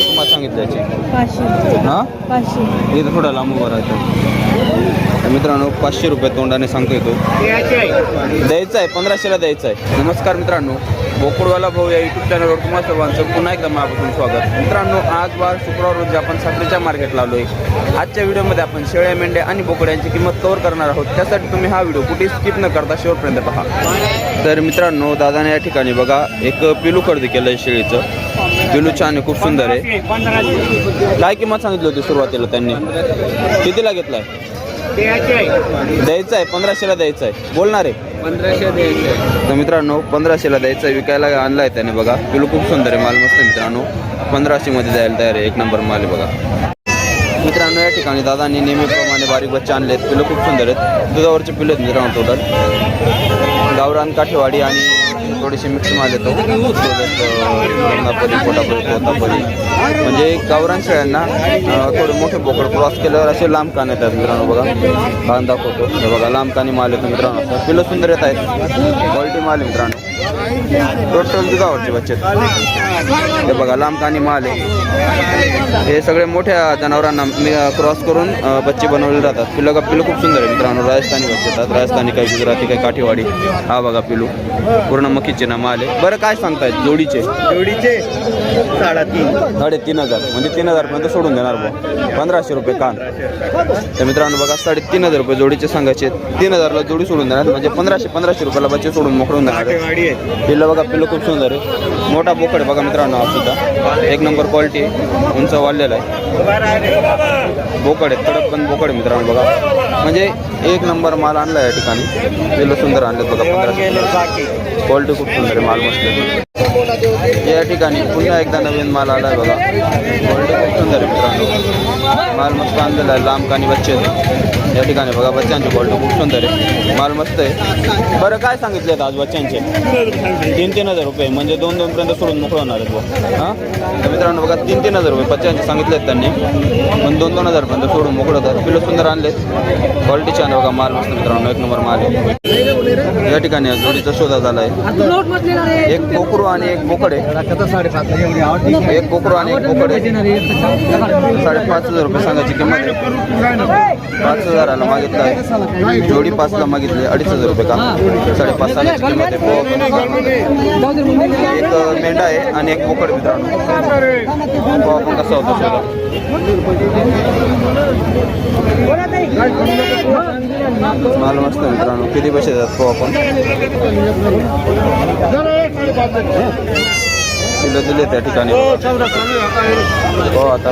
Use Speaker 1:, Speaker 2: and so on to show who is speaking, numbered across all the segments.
Speaker 1: किंमत सांगितली याची.
Speaker 2: पाचशे.
Speaker 1: हां?
Speaker 2: पाचशे.
Speaker 1: इथं थोडा लांब उभा राहतो तर मित्रांनो पाचशे रुपये तोंडाने सांगतोय तो. द्यायचा आहे पंधराशेला द्यायचा आहे. नमस्कार मित्रांनो बोकडवाला भाऊ या युट्यूब चॅनलवर तुम्हा सर्वांचं पुन्हा एकदा माझ्यापासून स्वागत. मित्रांनो आज वार शुक्रवार रोजी आपण साखरेच्या मार्केटला आलो आहे आजच्या व्हिडिओमध्ये आपण शेळ्या मेंढ्या आणि बोकड्यांची किंमत कव्हर करणार आहोत. त्यासाठी तुम्ही हा व्हिडिओ कुठे स्किप न करता शेवटपर्यंत पहा. तर मित्रांनो दादाने या ठिकाणी बघा एक पिलू खरेदी केलं आहे शेळीचं. पिलू छान आहे खूप सुंदर आहे. काय किंमत सांगितली होती सुरुवातीला त्यांनी? कितीला घेतलाय? द्यायचं आहे. पंधराशेला द्यायचं आहे बोलणार आहे.
Speaker 3: पंधराशे द्यायचे.
Speaker 1: तर मित्रांनो पंधराशेला द्यायचं आहे विकायला आणला आहे त्याने बघा. पिलू खूप सुंदर आहे माल मस्त मित्रांनो. पंधराशेमध्ये द्यायला तयार आहे एक नंबर माल आहे बघा. मित्रांनो या ठिकाणी दादांनी नेहमीप्रमाणे बारीक बच्चे आणले आहेत. पिलं खूप सुंदर आहेत. दुधावरचे पिलं आहेत मित्रांनो टोटल गावरान काठेवाडी आणि थोडीशी मिक्स माल येतो. रंगापरी पोटापरी तोतापरी म्हणजे गावरान शेळ्यांना थोडे मोठे बोकड क्रॉस केल्यावर असे लांब कान येतात मित्रांनो बघा. कान दाखवतो. हे बघा लांब कानी माल येतो मित्रांनो. पिलं सुंदर येत आहेत. क्वालिटी माल मित्रांनो. टोटल दुधावरचे बच्चे. हे बघा लांब कानी माल आहे. हे सगळे मोठ्या जनावरांना क्रॉस करून बच्चे बनवले जातात. पिलं का पिलं खूप सुंदर आहे मित्रांनो. राजस्थानी बच्चे येतात. राजस्थानी काही गुजराती काही काठीवाडी. हा बघा पिलू. पूर्ण मकीचे ना माल आहे. बरं काय सांगतायत जोडीचे.
Speaker 3: जोडीचे? साडेतीन.
Speaker 1: साडेतीन हजार. म्हणजे तीन हजारपर्यंत सोडून देणार बुवा. पंधराशे रुपये कान. तर मित्रांनो बघा साडेतीन हजार रुपये जोडीचे सांगायचे तीन हजारला जोडी सोडून देणार. म्हणजे पंधराशे पंधराशे रुपयाला बच्चे सोडून मोकळून देणार आहे. पिल्लं बघा पिल्लं खूप सुंदर आहे. मोठा बोकड बघा मित्रांनो हा सुद्धा. एक नंबर क्वालिटी आहे. उंच वाढलेला आहे. बोकड आहे कडक पण बोकड आहे मित्रांनो बघा. म्हणजे एक नंबर माल आणला या ठिकाणी. पिल्लं सुंदर आणलं बघा पंधरा क्वालिटी खूप सुंदर आहे माल मस्त आहे. या ठिकाणी पुन्हा एकदा नवीन माल आला आहे बघा. क्वालिटी खूप सुंदर आहे मित्रांनो. माल मस्त आणलेला आहे लांब कानी बच्चे या ठिकाणी बघा बच्चांचे गोल्ड खूप सुंदर आहे. माल मस्त आहे. बरं काय सांगितले आज बच्चांचे तीन तीन हजार रुपये म्हणजे दोन दोन पर्यंत सोडून मोकळं होणार आहेत हा हां? तर मित्रांनो बघा तीन तीन हजार रुपये बच्चांचे सांगितले आहेत त्यांनी. पण दोन दोन हजारपर्यंत सोडून मोकळं होतात. पिलो सुंदर आणलेत. क्वालिटी छान बघा माल मस्त मित्रांनो. एक नंबर माल आहे. या ठिकाणी जोडीचा शोधा झाला आहे एक कोकरू आणि एक बोकड आहे एक कोकरू आणि एक बोकड आहे साडेपाच हजार रुपये सांगायची किंमत आहे. पाच हजाराला मागितलं आहे. जोडी पाचला मागितली अडीच हजार रुपये का? साडेपाच सांगायची किंमत आहे. एक मेंढा आहे आणि एक बोकड मित्रांनो. पोहा पण कसा होता शोधा? माल मस्त मित्रांनो. किती पैसे देतात? पोहा पण दिलं दिले त्या ठिकाणी. हो आता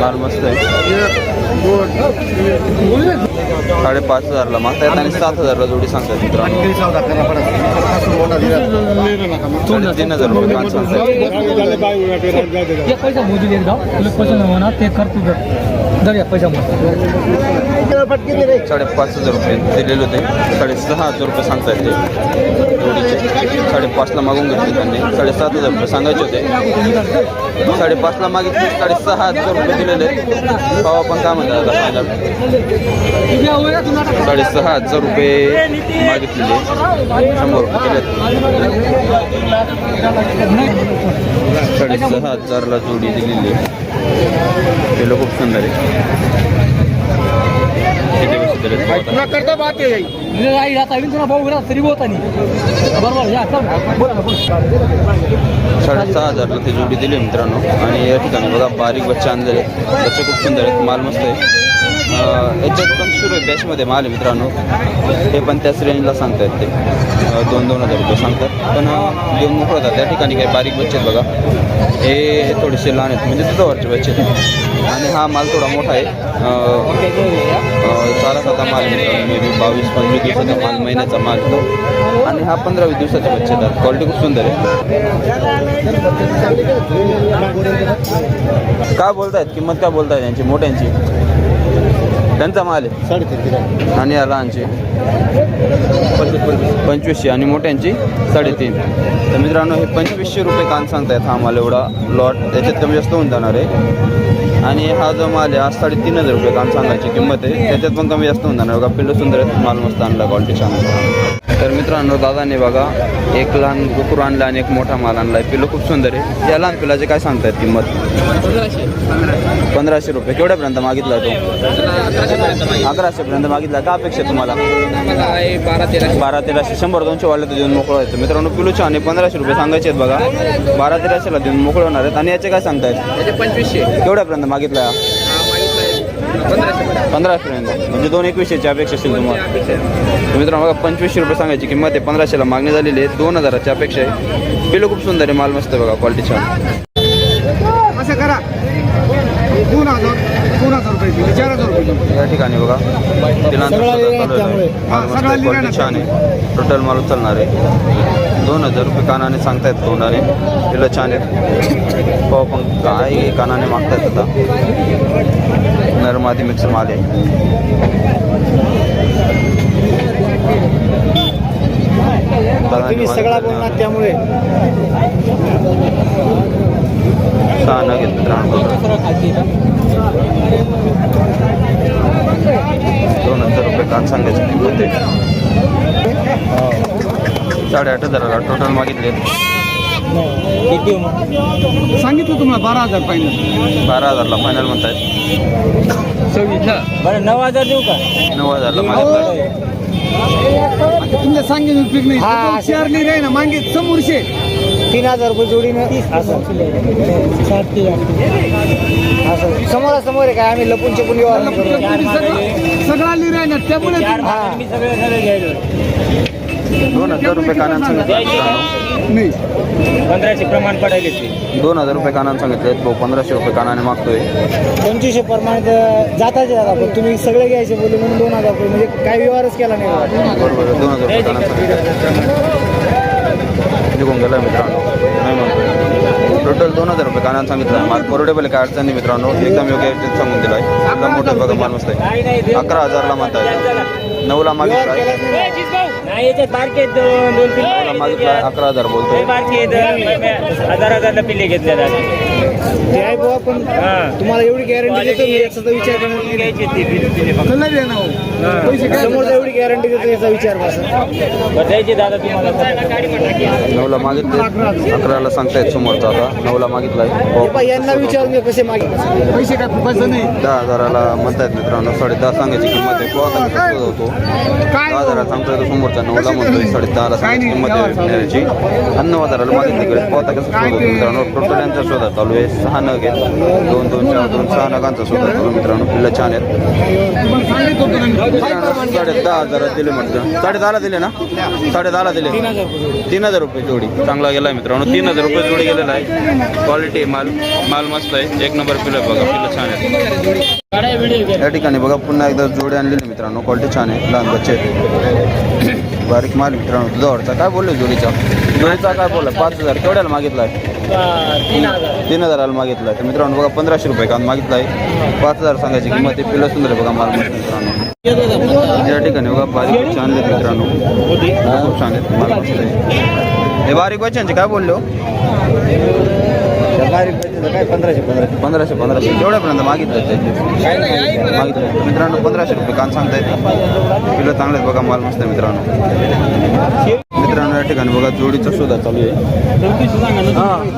Speaker 1: माल मस्त आहे. साडेपाच हजारला मागतायत आणि सात हजारला जोडी सांगतात मित्रांनो. तीन हजार रुपये कान सांगतात
Speaker 2: पैसा होणार ते कर तू दर या पैसा
Speaker 1: साडेपाच हजार रुपये दिलेले होते. साडेसहा हजार रुपये सांगता ते जोडीचे. साडेपाचला मागून घेतले त्यांनी. साडेसात हजार रुपये सांगायचे होते. साडेपाचला मागितले साडेसहा हजार रुपये दिलेले. पावा पण काय म्हणतात आता फायनल साडेसहा हजार रुपये मागितलेले. शंभर रुपये दिले साडेसहा हजारला जोडी दिलेली आहे. ते लोक खूप सुंदर आहे. किती पैसे दिले तुम्हाला?
Speaker 3: करता बात आहे.
Speaker 2: आई आता तुला भाऊ गेला तरी होता नाही. बरोबर या चल बोल ना, बोल.
Speaker 1: साडेसहा हजारला ते जोडी दिली मित्रांनो. आणि या ठिकाणी बघा बारीक बच्चे आणलेले बच्चे खूप सुंदर आहेत माल मस्त आहे. याच्यात पण सुरू आहे बॅचमध्ये माल आहे मित्रांनो. हे पण त्याच रेंजला सांगतायत ते. दोन दोन हजार रुपये सांगतात. पण देऊन मोकळं होतात त्या ठिकाणी काही बारीक बच्चे आहेत बघा. हे थोडेसे लहान आहेत म्हणजे दुधावरचे बच्चे आहेत. आणि हा माल थोडा मोठा आहे. चारा दिवसाचा माल मे बी बावीस पंचवीस दिवसाचा माल महिन्याचा माल येतो आणि हा पंधरावीस दिवसाचा बच्चे येतात क्वालिटी खूप सुंदर आहे. का बोलतायत? किंमत काय बोलतायत यांची? मोठ्यांची? त्यांचा माल आहे. आणि या लहानची.
Speaker 3: पंचवीस पंचवीस.
Speaker 1: पंचवीसशे आणि मोठ्यांची साडेतीन. तर मित्रांनो हे पंचवीसशे रुपये कान सांगतायत हा माल एवढा लॉट त्याच्यात कमी जास्त होऊन जाणार आहे. आणि हा जो माल आहे हा साडेतीन हजार रुपये कान सांगायची किंमत आहे. त्याच्यात पण कमी जास्त होऊन जाणार बघा पिल्लू सुंदर आहेत. माल मस्त आणला क्वालिटी छान आहे. तर मित्रांनो दादाने बघा एक लहान कुकुर आणला आणि एक मोठा माल आणला आहे पिल्लू खूप सुंदर आहे. या लहान पिल्लाचे काय सांगतायत किंमत? पंधराशे. रुपये. केवढ्यापर्यंत मागितला तो? अकराशेपर्यंत मागितला. का अपेक्षा तुम्हाला?
Speaker 2: बारा तेरा
Speaker 1: बारा तेराशे. शंभर दोनशे वाढले तर देऊन मोकळं व्हायचं मित्रांनो पिलू छान आहे पंधराशे रुपये सांगायचे आहेत बघा. बारा तेराशेला देऊन मोकळं होणार आहेत. आणि याचे काय सांगतायत?
Speaker 2: त्याचे पंचवीसशे.
Speaker 1: केवढ्यापर्यंत मागितला? पंधराशेपर्यंत म्हणजे दोन एकवीसशेची अपेक्षा असेल तुम्हाला. तर मित्रांनो बघा पंचवीसशे रुपये सांगायची किंमत आहे. पंधराशेला मागणी झालेली आहे. दोन हजाराची अपेक्षा आहे. पिलू खूप सुंदर आहे. माल मस्त आहे बघा. क्वालिटी छान.
Speaker 3: असं करा. दोन हजार. हजार रुपये दिले चार हजार रुपये दिले.
Speaker 1: या ठिकाणी बघा आहे. आहे, क्वालिटी छान आहे. टोटल माल उचलणार आहे. दोन हजार रुपये कानाने सांगतायत तोंडाने. पिलं छान आहेत. पाव पण काय कानाने मागतायत आता. नरमादी मिक्स माल आहे.
Speaker 3: तुम्ही सगळा बोलणार त्यामुळे.
Speaker 1: मित्रांनो दोन हजार रुपये कान सांगायची आहे साडेआठ हजाराला टोटल मागितले.
Speaker 3: सांगितलं तुम्हाला बारा हजार पाहिजे
Speaker 1: बारा हजारला फायनल म्हणतायत
Speaker 2: बरं नऊ हजार देऊ का?
Speaker 1: नऊ हजारला मागितलं
Speaker 3: तुमच्या उपयोग नाही ना मागे समोरशे
Speaker 4: तीन हजार रुपये जोडीनं असं. असं. समोरासमोर आहे काय? आम्ही लपून चपून व्यवहार नाही करू.
Speaker 3: सगळा त्यामुळे
Speaker 1: दोन हजार रुपये कानान सांगितलं मित्रांनो.
Speaker 3: नाही
Speaker 2: पंधराशे प्रमाण पडायले ते.
Speaker 1: दोन हजार रुपये कानान सांगितले. तो पंधराशे रुपये कानाने मागतोय.
Speaker 4: पंचवीसशे प्रमाणे तर जाताच जाता पण तुम्ही सगळे घ्यायचे बोलले म्हणून दोन हजार रुपये. म्हणजे काय व्यवहारच केला नाही.
Speaker 1: बरोबर दोन हजार रुपये कानान सांगितलं. निघून गेला मित्रांनो? नाही म्हणतो टोटल दोन हजार रुपये कानान सांगितलं. माल परवडेबल काय अडचण नाही मित्रांनो? एकदम योग्य सांगून दिलाय. एकदम मोठं बघा मस्त आहे. अकरा हजारला नऊला
Speaker 2: दोन तीन
Speaker 1: नऊला मागितलाय अकरा हजार
Speaker 2: हजारला पिल्ले घेतले
Speaker 4: ते आहे बुवा पण तुम्हाला एवढी गॅरंटी विचार समोरचा एवढी गॅरंटी देतो याचा विचार बसा.
Speaker 2: बरं द्यायचे दादा तुम्हाला.
Speaker 1: नऊला मागितले. अकराला सांगतायत समोरचा आता. नऊला मागितलाय.
Speaker 4: हे. यांना विचारून घ्या कसे मागे
Speaker 3: पैसे काय फुकायचं नाही?
Speaker 1: दहा हजाराला म्हणतायत मित्रांनो साडे दहा सांगायची किंमत आहे. पोहा कमी होतो?
Speaker 3: काय
Speaker 1: दहा हजाराला सांगतोय तो समोरचा नऊला म्हणतोय साडे दहाला सांगायची किंमत आहे आणि नऊ हजाराला मागितली कडे पोहा कसं शोध होतो मित्रांनो टोटल यांचा शोधा चालू आहे. सहा नग आहेत. दोन दोन चार दोन सहा नगांचा शोधा चालू मित्रांनो. पिल्लं छान आहेत. मित्रांनो, साडे दहा हजारात दिले म्हटलं साडे दहाला दिले ना? साडे दहाला दिले. तीन हजार रुपये जोडी. चांगला गेला आहे मित्रांनो. तीन हजार रुपये जोडी गेलेला आहे. क्वालिटी माल माल मस्त आहे. एक नंबर पिलं बघा. पिलं छान आहे. या ठिकाणी बघा पुन्हा एकदा जोडी आणलेली मित्रांनो. क्वालिटी छान आहे. लहान बच्चे. बारीक माल मित्रांनो. दुधावरचा काय बोलले जोडीचा? जोडीचा काय बोलला? पाच हजार. केवढ्याला मागितला आहे तीन हजाराला मागितला आहे तर मित्रांनो बघा पंधराशे रुपये कान मागितला आहे पाच हजार सांगायची किंमत आहे. पिलं सुंदर आहे बघा माल मित्रांनो. या ठिकाणी बघा बारीक छान आहेत मित्रांनो. खूप छान आहेत. माल मस्त आहे. हे बारीक बच्चांचे काय बोललो हो?
Speaker 3: काय पंधराशे पंधराशे.
Speaker 1: पंधराशे पंधराशे जेवढ्यापर्यंत मागितलं मागितलं मित्रांनो पंधराशे रुपये कान सांगतायत. किलो चांगलं आहेत बघा माल मस्त आहे मित्रांनो. या ठिकाणी बघा जोडीचा शोधा चालू आहे.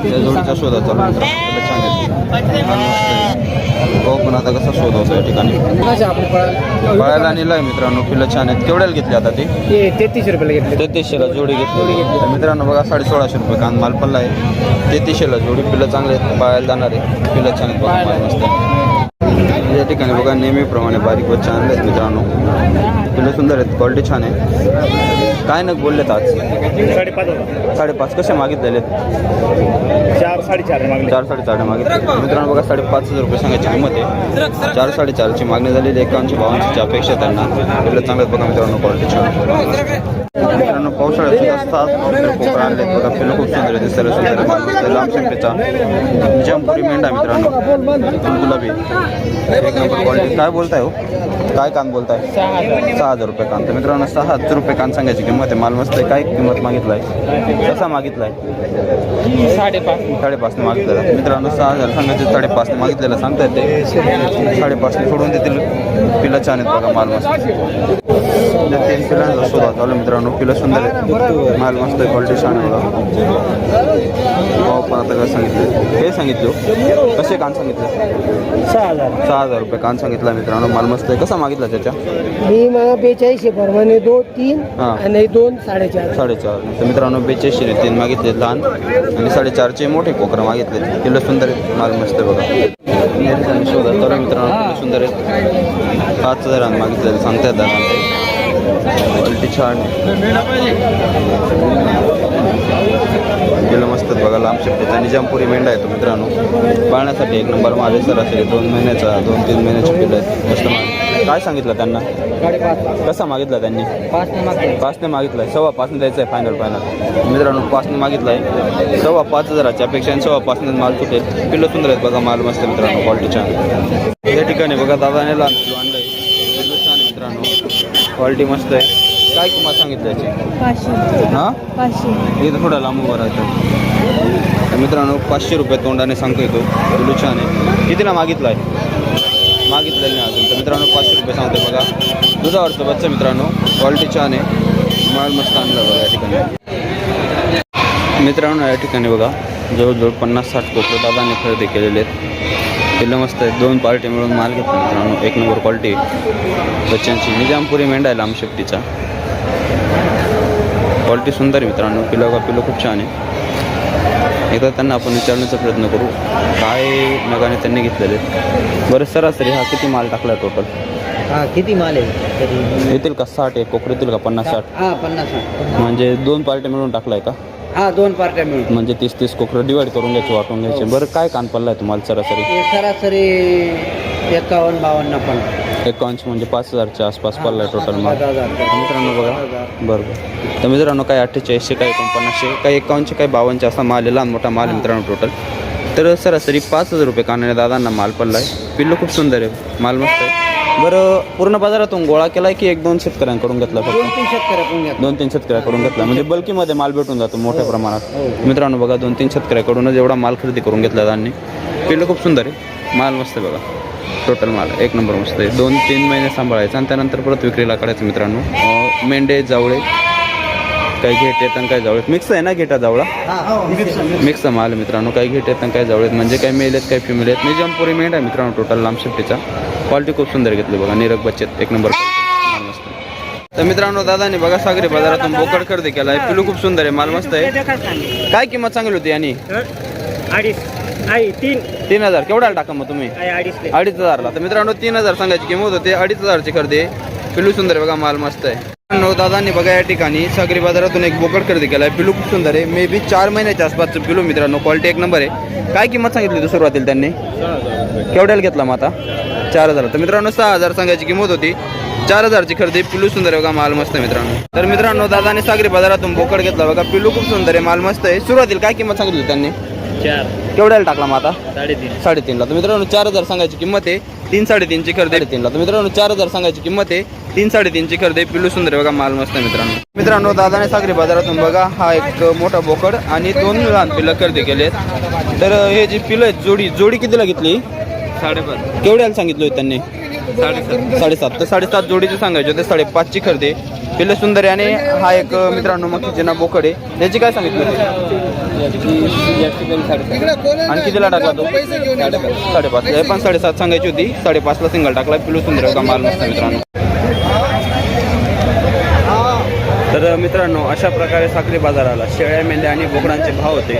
Speaker 1: त्या जोडीचा शोधा चालू आहे. मित्रांनो. पिल्लं छान आहेत माल मस्त आहे हो पण आता कसा शोध होतो या ठिकाणी. पळायला नेलाय मित्रांनो पिल्लं छान आहेत. केवढ्याला घेतली आता ती?
Speaker 4: तेहतीसशे रुपयाला घेतले.
Speaker 1: तेहतीसशेला जोडी घेतली. तर मित्रांनो बघा साडे सोळाशे रुपये कान माल पडला आहे. तेहतीसशेला जोडी पिल्लं चांगले आहेत. पाहायला जाणार आहे. पिल्लं छान आहेत बघा मस्त. आहे. या ठिकाणी बघा नेहमीप्रमाणे बारीक बच्चे आणले आहेत मित्रांनो. पिल्लं सुंदर आहेत क्वालिटी छान आहे. काय नग बोललेत आज?
Speaker 3: साडेपाच
Speaker 1: साडेपाच. कसे मागितलेले
Speaker 3: चार साडेचार
Speaker 1: चार साडेचार मागितले. मित्रांनो बघा साडेपाच हजार रुपये सांगायची किंमत आहे. चार साडेचारची मागणी झालेली एकावनशे बावन्नची अपेक्षा त्यांना. पिल्लं चांगले बघा मित्रांनो क्वालिटी छान मित्रांनो पावसाळ्यात असतात कोकरा आणले बघा. पिल्लं खूप सुंदर आहे दिसायला सुंदर. लांब शेंपेचा जमपुरी मेंढा मित्रांनो. गुलाबी. एक नंबर क्वालिटी काय बोलताय हो? काय कान बोलताय? सहा हजार रुपये कान. तर मित्रांनो सहा हजार रुपये कान सांगायची किंमत आहे. माल मस्त आहे. काय किंमत मागितलाय? कसा मागितलाय?
Speaker 2: साडेपाच.
Speaker 1: साडेपाचने मागितलेला. मित्रांनो सहा हजार सांगायचे साडेपाचने मागितलेला. सांगता येते साडेपाचने सोडून देतील पिलं छान आहेत बघा माल मस्त. तीन पिलांचा शोधा चालू मित्रांनो पिलं सुंदर माल मस्त आहे क्वालिटी छान आहे भाव पण आता काय सांगितलं हे सांगितलं कसे कान सांगितले
Speaker 4: सहा हजार
Speaker 1: सहा हजार रुपये कान सांगितला मित्रांनो माल मस्त आहे कसा मागितला त्याच्या
Speaker 4: मी मला बेचाळीसशे प्रमाणे दोन तीन
Speaker 1: हां.
Speaker 4: आणि दोन साडेचार
Speaker 1: साडेचार तर मित्रांनो बेचाळीसशे तीन मागितले लहान आणि साडेचारचे मोठे कोकरं मागितले किलो सुंदर माल मस्त आहे बघा तर मित्रांनो सुंदर आहेत पाच हजारांना मागितलेलं सांगता येतात क्वालिटी छान. किलो मस्त आहेत बघा लांब शेपटीचा निजामपुरी मेंढा आहे तो मित्रांनो. पाळण्यासाठी एक नंबर माल आहे सरासरी दोन महिन्याचा दोन तीन महिन्याची बिल आहेत. मस्त काय सांगितलं त्यांना? कसा मागितला त्यांनी? पाचने मागितलाय. सव्वा पाचने द्यायचं आहे फायनल फायनल मित्रांनो पाचने आहे सव्वा पाच हजाराच्या अपेक्षा आणि सव्वा पाचने माल तुटेल. किलो सुंदर आहेत बघा माल मस्त मित्रांनो क्वालिटी छान या ठिकाणी बघा दादाने लहान किलो आणलंय. किलो छान आहे मित्रांनो क्वालिटी मस्त आहे. काय किंमत सांगितली याची?
Speaker 5: पाचशे.
Speaker 1: हां?
Speaker 5: पाचशे.
Speaker 1: इथं थोडा लांब उभं राहायचं? तर मित्रांनो पाचशे रुपये तोंडाने सांगतो येतो किलो छान आहे. कितीला मागितलाय? मागितलेलं नाही अजून. तर मित्रांनो पाचशे रुपये सांगतो बघा. दुधावरचं बच्चा मित्रांनो क्वालिटी छान आहे. माल मस्त आणला बघा या ठिकाणी. मित्रांनो या ठिकाणी बघा. जवळजवळ पन्नास साठ कोकरं दादाने खरेदी केलेले आहेत. पिल्लं मस्त आहेत दोन पार्टी मिळून माल घेतला मित्रांनो. एक नंबर क्वालिटी बच्चांची निजामपुरी मेंढा आहे लांब शेपटीचा. क्वालिटी सुंदर आहे मित्रांनो. पिलो का पिलो खूप छान आहे. एकदा त्यांना आपण विचारण्याचा प्रयत्न करू. काय नगाने त्यांनी घेतलेले. बरं सरासरी हा किती माल टाकला टोटल
Speaker 4: हा किती माल आहे? तरी
Speaker 1: येतील का साठ एक कोकरी येतील का पन्नास साठ?
Speaker 4: हा पन्नास
Speaker 1: म्हणजे दोन पार्ट्या मिळून टाकलाय का?
Speaker 4: हा दोन पार्ट्या मिळून.
Speaker 1: म्हणजे तीस तीस कोकरं डिवाईड करून घ्यायचे वाटून घ्यायचे. बरं काय कान पडलाय तुम्हाला सरासरी?
Speaker 4: हे सरासरी एकावन्न बावन्न पण.
Speaker 1: एकावन्नशे म्हणजे पाच हजारच्या आसपास पडलाय टोटल माल. मित्रांनो बघा बरं बरं तर मित्रांनो काही अठ्ठेचाळीसशे काही एकोणपन्नासशे काही एकावन्नशे काही बावनचे असा माल आहे लहान मोठा माल आहे मित्रांनो टोटल तर सरासरी पाच हजार रुपये कानाने दादांना माल पडला आहे पिल्लू खूप सुंदर आहे माल मस्त आहे. बरं पूर्ण बाजारातून गोळा केला की एक दोन शेतकऱ्यांकडून घेतला
Speaker 4: दोन
Speaker 1: फक्त
Speaker 4: तीन शेतकऱ्याकडून घ्या
Speaker 1: दोन तीन शेतकऱ्याकडून घेतला. म्हणजे बल्कीमध्ये माल भेटून जातो मोठ्या प्रमाणात. मित्रांनो बघा दोन तीन शेतकऱ्याकडूनच एवढा माल खरेदी करून घेतला त्यांनी पिल्लू खूप सुंदर आहे. माल मस्त आहे बघा. टोटल माल एक नंबर मस्त आहे. दोन तीन महिने सांभाळायचं आणि त्यानंतर परत विक्रीला काढायचं मित्रांनो. मेंढे जावळे काही घेट येतात आणि काही जावळे मिक्स आहे ना घेटा जावळा? मिक्स माल आहे मित्रांनो. काही घेट येतात आणि काही जावळे आहेत म्हणजे काही मेल आहेत काही फिमेल आहेत. निजामपुरी मेंढ आहे मित्रांनो टोटल लांब शिफ्टीचा क्वालिटी खूप सुंदर घेतली बघा. निरग बच्चत एक नंबर. माल. तर मित्रांनो दादाने बघा सागरी बाजारातून बोकड खरेदी केला आहे पिलू खूप सुंदर आहे माल मस्त आहे. काय किंमत सांगली होती यांनी?
Speaker 2: अडीच तीन.
Speaker 1: तीन हजार. केवढ्याला टाका मग तुम्ही?
Speaker 2: अडीच
Speaker 1: अडीच हजारला. तर मित्रांनो तीन हजार सांगायची किंमत होते. अडीच हजारची खरेदी. पिलू सुंदर बघा माल मस्त आहे. मित्रांनो, दादांनी बघा या ठिकाणी सागरी बाजारातून एक बोकड खरेदी केला आहे पिलू खूप सुंदर आहे. मे बी चार महिन्याच्या आसपासचं पिलू मित्रांनो क्वालिटी एक नंबर आहे. काय किंमत सांगितली होती सुरुवातीला त्यांनी? केवढ्याला घेतला मग आता? चार हजार. तर मित्रांनो सहा हजार सांगायची किंमत होती. चार हजारची खरेदी. पिलू सुंदर आहे बघा माल मस्त आहे मित्रांनो. तर मित्रांनो दादाने सागरी बाजारातून बोकड घेतला बघा. पिलू खूप सुंदर आहे माल मस्त आहे. सुरुवातीला काय किंमत सांगितली त्यांनी?
Speaker 2: चार.
Speaker 1: केवढ्याला टाकला मग आता?
Speaker 2: साडेतीन.
Speaker 1: साडेतीनला. तर मित्रांनो चार हजार सांगायची किंमत आहे. तीन साडेतीनची खरेदी. तीनला तर मित्रांनो चार हजार सांगायची किंमत आहे. तीन साडेतीनची खरेदी. पिल्लू सुंदर बघा माल मस्त आहे मित्रांनो. मित्रांनो दादाने सागरी बाजारातून बघा हा एक मोठा बोकड आणि दोन लहान पिल्लं खरेदी केले तर हे जी पिल्लं आहेत जोडी जोडी कितीला घेतली?
Speaker 2: साडेपाच.
Speaker 1: केवढ्याला सांगितलं होतं त्यांनी?
Speaker 2: साडेसात.
Speaker 1: साडेसात. तर साडेसात जोडीचे सांगायचे होते साडेपाचची खरेदी आहे. सुंदर आणि हा एक मित्रांनो मग ना बोकड आहे. याची काय सांगितलं आणि कितीला टाकला तो. साडेपाच. हे पण साडेसात सांगायची होती. साडेपाचला सिंगल टाकला पिलू सुंदर का माल मस्त मित्रांनो. तर मित्रांनो अशा प्रकारे साखरी बाजाराला शेळ्या मेंढ्या आणि बोकडांचे भाव होते.